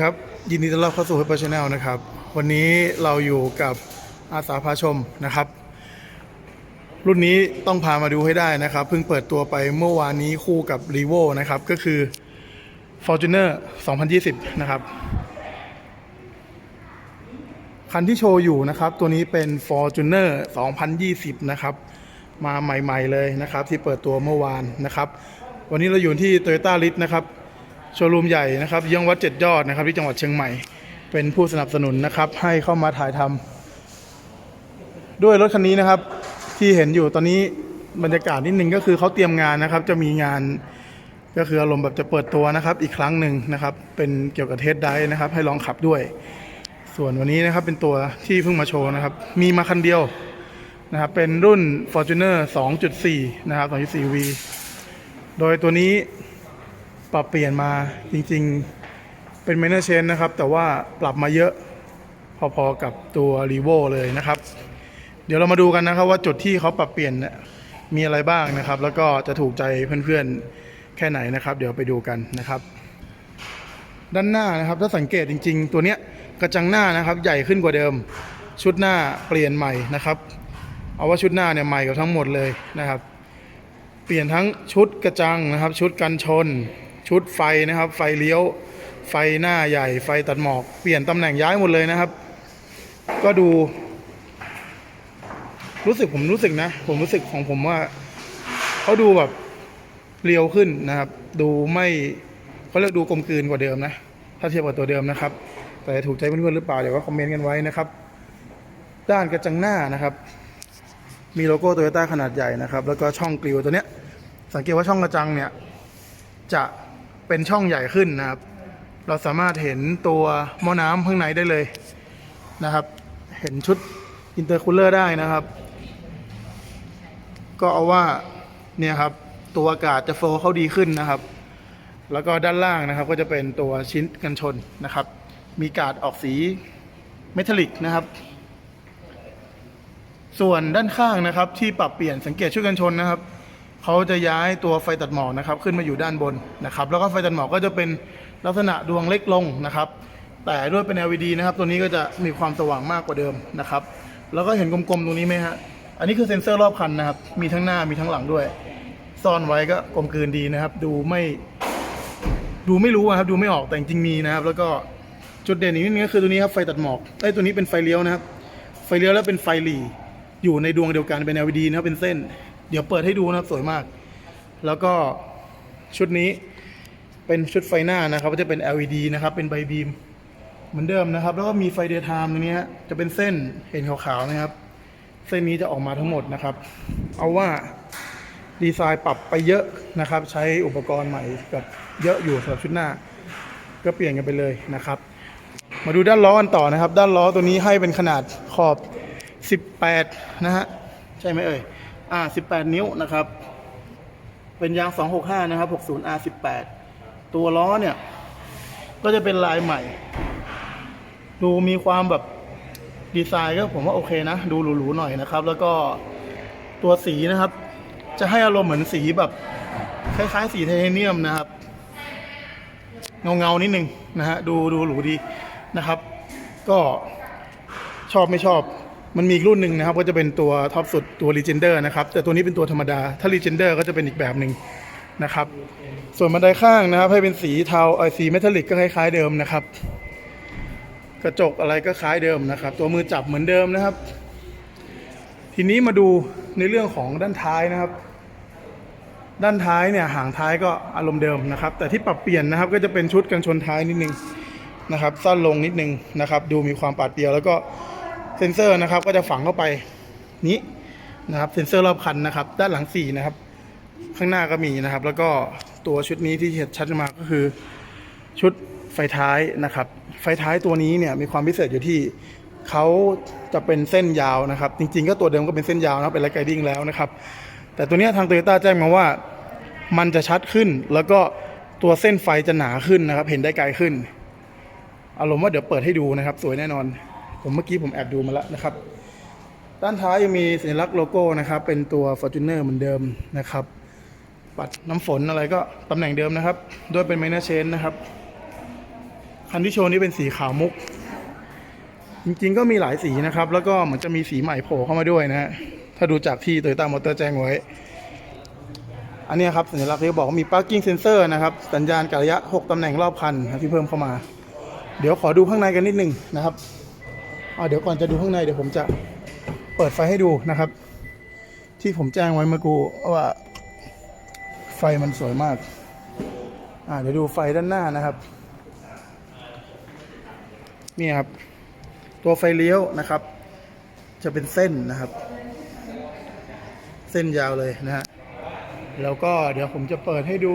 ครับ ยินดีต้อนรับเข้าสู่ h y p e r Channel นะครับ วันนี้เราอยู่กับอาสาพาชมนะครับ รุ่นนี้ต้องพามาดูให้ได้นะครับ เพิ่งเปิดตัวไปเมื่อวานนี้คู่กับ r e v o นะครับ ก็คือ Fortuner 2020 นะครับ คันที่โชว์อยู่นะครับ ตัวนี้เป็น Fortuner 2020 นะครับ มาใหม่ ๆ เลยนะครับ ที่เปิดตัวเมื่อวานนะครับ วันนี้เราอยู่ที่ Toyota l i t นะครับ โชว์รูมใหญ่นะครับยังวัดเจ็ดยอดนะครับที่จังหวัดเชียงใหม่ เป็นผู้สนับสนุนนะครับ ให้เข้ามาถ่ายทำด้วยรถคันนี้นะครับที่เห็นอยู่ตอนนี้บรรยากาศนิดนึงก็คือเขาเตรียมงานนะครับ จะมีงานก็คืออารมณ์แบบจะเปิดตัวนะครับ อีกครั้งหนึ่งนะครับ เป็นเกี่ยวกับเทสได้นะครับ ให้ลองขับด้วย ส่วนวันนี้นะครับเป็นตัวที่เพิ่งมาโชว์นะครับ มีมาคันเดียวนะครับเป็นรุ่น Fortuner 2.4 นะครับ 2.4V โดยตัวนี้ ปรับเปลี่ยนมาจริงๆ เป็น minor change นะครับ แต่ว่าปรับมาเยอะพอๆกับตัว r e v o เลยนะครับ เดี๋ยวเรามาดูกันนะครับว่าจุดที่เขาปรับเปลี่ยนมีอะไรบ้างนะครับ แล้วก็จะถูกใจเพื่อนๆแค่ไหนนะครับ เดี๋ยวไปดูกันนะครับ ด้านหน้านะครับถ้าสังเกตจริง ๆ ตัวเนี้ยกระจังหน้านะครับ ใหญ่ขึ้นกว่าเดิม ชุดหน้าเปลี่ยนใหม่นะครับ เอาว่าชุดหน้าเนี่ยใหม่กับทั้งหมดเลยนะครับ เปลี่ยนทั้งชุดกระจังนะครับ ชุดกันชน ชุดไฟนะครับ ไฟเลี้ยว ไฟหน้าใหญ่ ไฟตัดหมอก เปลี่ยนตำแหน่งย้ายหมดเลยนะครับ ก็ดู รู้สึกผมรู้สึกนะ ผมรู้สึกของผมว่าเขาดูแบบเรียวขึ้นนะครับ ดูไม่เขาเรียกดูกลมกลืนกว่าเดิมนะ ถ้าเทียบกับตัวเดิมนะครับ แต่ถูกใจเพื่อนๆหรือเปล่าเดี๋ยวก็คอมเมนต์กันไว้นะครับ ด้านกระจังหน้านะครับ มีโลโก้โตโยต้าขนาดใหญ่นะครับ แล้วก็ช่องกลิวตัวเนี้ย สังเกตว่าช่องกระจังเนี่ยจะ เป็นช่องใหญ่ขึ้นนะครับ เราสามารถเห็นตัวหม้อน้ำข้างในได้เลยนะครับ เห็นชุดอินเตอร์คูลเลอร์ได้นะครับ ก็เอาว่าเนี่ยครับตัวอากาศจะโฟล์เข้าดีขึ้นนะครับ แล้วก็ด้านล่างนะครับ ก็จะเป็นตัวชิ้นกันชนนะครับ มีกาดออกสีเมทัลลิกนะครับ ส่วนด้านข้างนะครับ ที่ปรับเปลี่ยนสังเกตชุดกันชนนะครับ เขาจะย้ายตัวไฟตัดหมอกนะครับขึ้นมาอยู่ด้านบนนะครับ แล้วก็ไฟตัดหมอกก็จะเป็นลักษณะดวงเล็กลงนะครับ แต่ด้วยเป็น LED นะครับ ตัวนี้ก็จะมีความสว่างมากกว่าเดิมนะครับ แล้วก็เห็นกลมๆตรงนี้ไหมฮะอันนี้คือเซ็นเซอร์รอบคันนะครับ มีทั้งหน้ามีทั้งหลังด้วย ซ่อนไว้ก็กลมกลืนดีนะครับ ดูไม่ดูไม่รู้อะครับดูไม่ออกแต่จริงมีนะครับ แล้วก็จุดเด่นอีกนิดนึงก็คือตัวนี้ครับไฟตัดหมอกไอ้ตัวนี้เป็นไฟเลี้ยวนะครับ ไฟเลี้ยวแล้วเป็นไฟหลีอยู่ในดวงเดียวกันเป็น LED นะครับเป็นเส้น เดี๋ยวเปิดให้ดูนะครับสวยมาก แล้วก็ชุดนี้เป็นชุดไฟหน้านะครับก็จะเป็น LED นะครับ เป็นใบบีม เหมือนเดิมนะครับ แล้วก็มีไฟเดย์ไทม์ตรงนี้จะเป็นเส้นเห็นขาวๆนะครับ เส้นนี้จะออกมาทั้งหมดนะครับ เอาว่าดีไซน์ปรับไปเยอะนะครับ ใช้อุปกรณ์ใหม่กับเยอะอยู่สำหรับชุดหน้า ก็เปลี่ยนกันไปเลยนะครับ มาดูด้านล้อกันต่อนะครับ ด้านล้อตัวนี้ให้เป็นขนาดขอบ 18 นะฮะใช่ไหมเอ่ย อ่า18 นิ้วนะครับ เป็นยาง 265 นะครับ 60 R 18 ตัวล้อเนี่ย ก็จะเป็นลายใหม่ ดูมีความแบบดีไซน์ก็ผมว่าโอเคนะ ดูหรูๆหน่อยนะครับ แล้วก็ตัวสีนะครับ จะให้อารมณ์เหมือนสีแบบคล้ายๆ สีไทเทเนียมนะครับ เงาๆนิดนึงนะฮะดูดูหรูดีนะครับ ก็ชอบไม่ชอบ มันมีอีกรุ่นหนึ่งนะครับ ก็จะเป็นตัวท็อปสุดตัว Legender นะครับ แต่ตัวนี้เป็นตัวธรรมดา ถ้า Legender ก็จะเป็นอีกแบบหนึ่งนะครับ ส่วนบันไดข้างนะครับ ให้เป็นสีเทาไอสีเมทัลลิกก็คล้ายๆเดิมนะครับ กระจกอะไรก็คล้ายเดิมนะครับ ตัวมือจับเหมือนเดิมนะครับ ทีนี้มาดูในเรื่องของด้านท้ายนะครับ ด้านท้ายเนี่ยหางท้ายก็อารมณ์เดิมนะครับ แต่ที่ปรับเปลี่ยนนะครับ ก็จะเป็นชุดกันชนท้ายนิดนึงนะครับ สั้นลงนิดนึงนะครับ ดูมีความปาดเปรียวแล้วก็ เซ็นเซอร์นะครับ ก็จะฝังเข้าไปนี้นะครับ เซ็นเซอร์รอบคันนะครับ ด้านหลังสี่นะครับ ข้างหน้าก็มีนะครับ แล้วก็ตัวชุดนี้ที่เห็นชัดมาก็คือ ชุดไฟท้ายนะครับ ไฟท้ายตัวนี้เนี่ยมีความพิเศษอยู่ที่เขาจะเป็นเส้นยาวนะครับ จริง ๆ ก็ตัวเดิมก็เป็นเส้นยาวนะเป็นไลท์ไกดิ้งแล้วนะครับ แต่ตัวเนี้ยทางโตโยต้าแจ้งมาว่ามันจะชัดขึ้น แล้วก็ตัวเส้นไฟจะหนาขึ้นนะครับ เห็นได้ไกลขึ้น อารมณ์ว่าเดี๋ยวเปิดให้ดูนะครับ สวยแน่นอน ผมเมื่อกี้ผมแอบดูมาแล้วนะครับ ด้านท้ายยังมีสัญลักษณ์โลโก้นะครับ เป็นตัว Fortuner เหมือนเดิมนะครับ ปัดน้ำฝนอะไรก็ตำแหน่งเดิมนะครับด้วยเป็นไมเนอร์เชนนะครับ คันที่โชว์นี้เป็นสีขาวมุก จริงๆก็มีหลายสีนะครับ แล้วก็เหมือนจะมีสีใหม่โผล่เข้ามาด้วยนะฮะ ถ้าดูจากที่ Toyota Motor แจ้งไว้ อันนี้ครับสัญลักษณ์ที่เขาบอกว่ามี parking sensor นะครับ สัญญาณกระยะ 6ตำแหน่งรอบคันที่เพิ่มเข้ามา เดี๋ยวขอดูข้างในกันนิดนึงนะครับ เดี๋ยวก่อนจะดูข้างในเดี๋ยวผมจะเปิดไฟให้ดูนะครับ ที่ผมแจ้งไว้เมื่อกูว่าไฟมันสวยมาก อ่าเดี๋ยวดูไฟด้านหน้านะครับ นี่ครับ ตัวไฟเลี้ยวนะครับ จะเป็นเส้นนะครับ เส้นยาวเลยนะฮะแล้วก็เดี๋ยวผมจะเปิดให้ดู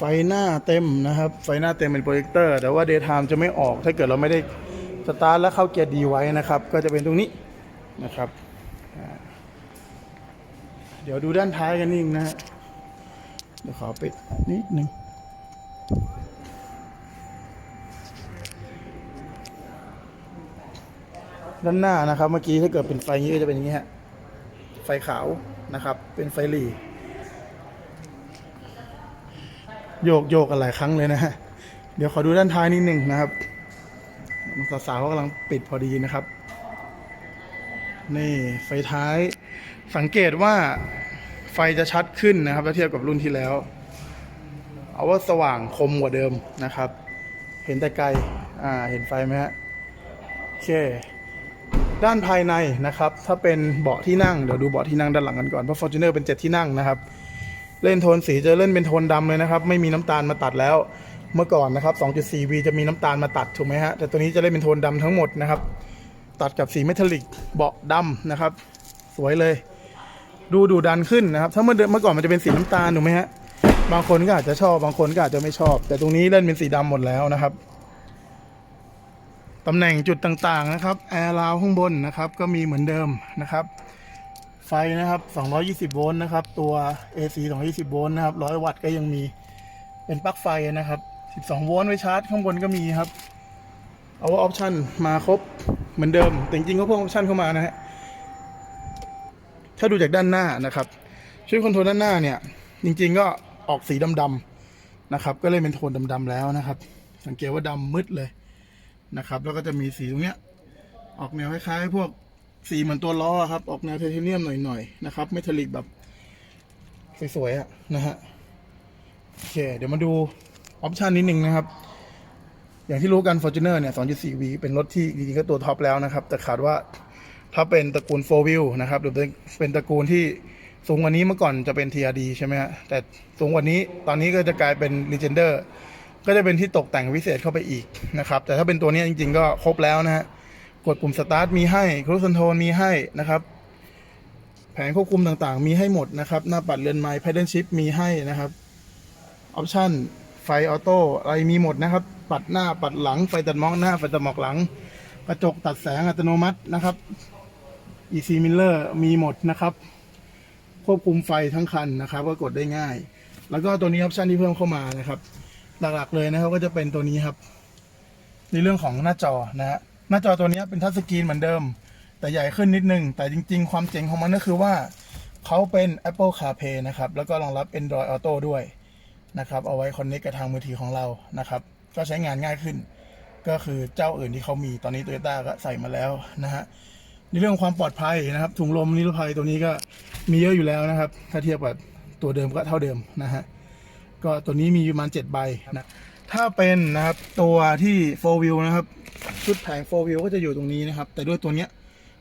ไฟหน้าเต็มนะครับ ไฟหน้าเต็มเป็นโปรเจคเตอร์ แต่ว่า daytime จะไม่ออก ถ้าเกิดเราไม่ได้สตาร์ทแล้วเข้าเกียร์ดีไว้นะครับ ก็จะเป็นตรงนี้นะครับ เดี๋ยวดูด้านท้ายกันนิดนึงนะฮะเดี๋ยวขอปิดนิดหนึ่งด้านหน้านะครับ เมื่อกี้ถ้าเกิดเป็นไฟนี้ก็จะเป็นอย่างนี้ฮะไฟขาวนะครับ เป็นไฟหลี โยกโยกกันหลายครั้งเลยนะฮะ เดี๋ยวขอดูด้านท้ายนิดหนึ่งนะครับสาวๆเขากำลังปิดพอดีนะครับ นี่ไฟท้าย สังเกตว่าไฟจะชัดขึ้นนะครับถ้าเทียบกับรุ่นที่แล้ว เอาว่าสว่างคมกว่าเดิมนะครับ เห็นแต่ไกล อ่า เห็นไฟไหมฮะ โอเค ด้านภายในนะครับ ถ้าเป็นเบาะที่นั่ง เดี๋ยวดูเบาะที่นั่งด้านหลังกันก่อน เพราะ Fortuner เป็น7ที่นั่งนะครับ เล่นโทนสีจะเล่นเป็นโทนดำเลยนะครับ ไม่มีน้ำตาลมาตัดแล้ว เมื่อก่อนนะครับ 2.4V จะมีน้ำตาลมาตัดถูกไหมฮะ แต่ตัวนี้จะเล่นเป็นโทนดำทั้งหมดนะครับ ตัดกับสีเมทัลลิกเบาะดำนะครับ สวยเลย ดูดูดันขึ้นนะครับ ถ้าเมื่อเมื่อก่อนมันจะเป็นสีน้ำตาลถูกไหมฮะ บางคนก็อาจจะชอบ บางคนก็อาจจะไม่ชอบ แต่ตรงนี้เล่นเป็นสีดำหมดแล้วนะครับตำแหน่งจุดต่างๆนะครับ แอร์ราวข้างบนนะครับ ก็มีเหมือนเดิมนะครับ ไฟนะครับ 220 โวลต์นะครับ ตัว AC 220 โวลต์นะครับ 100 วัตต์ก็ยังมี เป็นปลั๊กไฟนะครับ 12 โวลต์ไว้ชาร์จข้างบนก็มีครับ เอาว่าออปชันมาครบเหมือนเดิม แต่จริงๆก็เพิ่มออปชันเข้ามานะฮะ ถ้าดูจากด้านหน้านะครับ ชุดคอนโทรลด้านหน้าเนี่ย จริงๆก็ออกสีดำๆนะครับ ก็เลยเป็นโทนดำๆแล้วนะครับ สังเกตว่าดำมืดเลยนะครับ แล้วก็จะมีสีตรงเนี้ย ออกแนวคล้ายๆพวก สีเหมือนตัวล้อครับ ออกแนวไทเทเนียมหน่อยๆนะครับเมทัลลิกแบบสวยๆอะนะฮะโอเค เดี๋ยวมาดูออปชันนิดนึงนะครับ อย่างที่รู้กัน Fortuner เนี่ย 2.4V เป็นรถที่จริงๆก็ตัวท็อปแล้วนะครับ แต่ขาดว่าถ้าเป็นตระกูล 4 wheel นะครับหรือเป็นเป็นตระกูลที่สูงกว่านี้เมื่อก่อนจะเป็น TRD ใช่ไหมฮะแต่สูงกว่านี้ตอนนี้ก็จะกลายเป็น Legender ก็จะเป็นที่ตกแต่งพิเศษเข้าไปอีกนะครับ แต่ถ้าเป็นตัวนี้จริง ๆ ก็ครบแล้วนะฮะ ดปุ่มสตาร์ทมีให้ครูซ c นโท l มีให้นะครับ แผงควบคุมต่างๆ มีให้หมดนะครับ หน้าปัดเรือนไม้ p พ d เดิลชิ f มีให้นะครับออปชั่นไฟออโต้อะไรมีหมดนะครับ ปัดหน้าปัดหลังไฟตัดมอกหน้าไฟตัดหมอกหลัง กระจกตัดแสงอัตโนมัตินะครับ EC Miller มีหมดนะครับ ควบคุมไฟทั้งคันนะครับ ก็กดได้ง่าย แล้วก็ตัวนี้ออปชันที่เพิ่มเข้ามานะครับ หลักๆเลยนะครับก็จะเป็นตัวนี้ครับ ในเรื่องของหน้าจอนะฮะ หน้าจอตัวนี้เป็นทัชสกรีนเหมือนเดิม แต่ใหญ่ขึ้นนิดนึง แต่จริง ๆ ความเจ๋งของมันก็คือว่าเขาเป็น Apple CarPlay นะครับ แล้วก็รองรับ Android Auto ด้วยนะครับ เอาไว้คอนเน c กับทางมือถือของเรานะครับ ก็ใช้งานง่ายขึ้น ก็คือเจ้าอื่นที่เขามีตอนนี้ Toyota ก็ใส่มาแล้วนะฮะในเรื่องความปลอดภัยนะครับ ถุงลมนิรภัยตัวนี้ก็มีเยอะอยู่แล้วนะครับ ถ้าเทียบกับตัวเดิมก็เท่าเดิมนะฮะก็ตัวนี้มีประมาณ7ใบนะ ถ้าเป็นนะครับตัวที่4 wheel นะครับ ชุดแผง4 wheel ก็จะอยู่ตรงนี้นะครับ แต่ด้วยตัวเนี้ย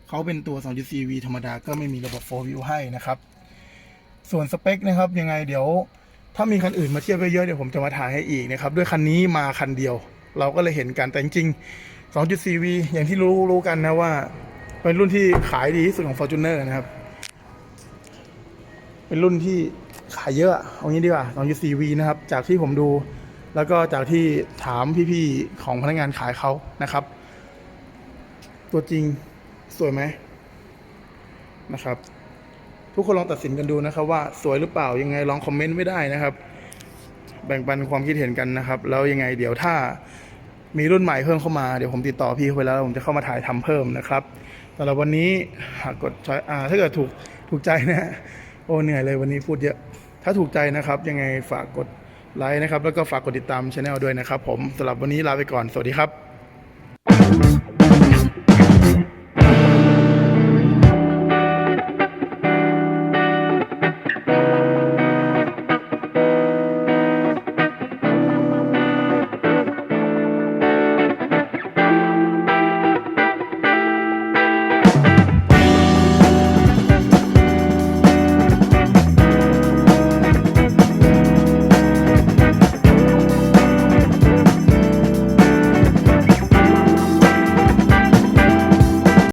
เขาเป็นตัว 2.4V ธรรมดาก็ไม่มีระบบ4 wheel ให้นะครับ ส่วนสเปคนะครับยังไงเดี๋ยว ถ้ามีคันอื่นมาเทียบเยอะๆเดี๋ยวผมจะมาถ่ายให้อีกนะครับ ด้วยคันนี้มาคันเดียว เราก็เลยเห็นกันแต่จริง 2.4V อย่างที่รู้รู้กันนะว่า เป็นรุ่นที่ขายดีที่สุดของ Fortuner นะครับ เป็นรุ่นที่ขายเยอะเอางี้ดีกว่า 2.4V นะครับ จากที่ผมดู แล้วก็จากที่ถามพี่ๆของพนักงานขายเขานะครับ ตัวจริงสวยไหมนะครับ ทุกคนลองตัดสินกันดูนะครับ ว่าสวยหรือเปล่ายังไงลองคอมเมนต์ไว้ได้นะครับ แบ่งปันความคิดเห็นกันนะครับ แล้วยังไงเดี๋ยวถ้ามีรุ่นใหม่เพิ่มเข้ามาเดี๋ยวผมติดต่อพี่เขาไปแล้วผมจะเข้ามาถ่ายทำเพิ่มนะครับสำหรับวันนี้หากกดช้าถ้าเกิดถูกถูกใจนะฮะโอ้เหนื่อยเลยวันนี้พูดเยอะ ถ้าถูกใจนะครับ ยังไงฝากกด ไลค์นะครับ แล้วก็ฝากกดติดตามช anel ด้วยนะครับผมสำหรับวันนี้ลาไปก่อน สวัสดีครับ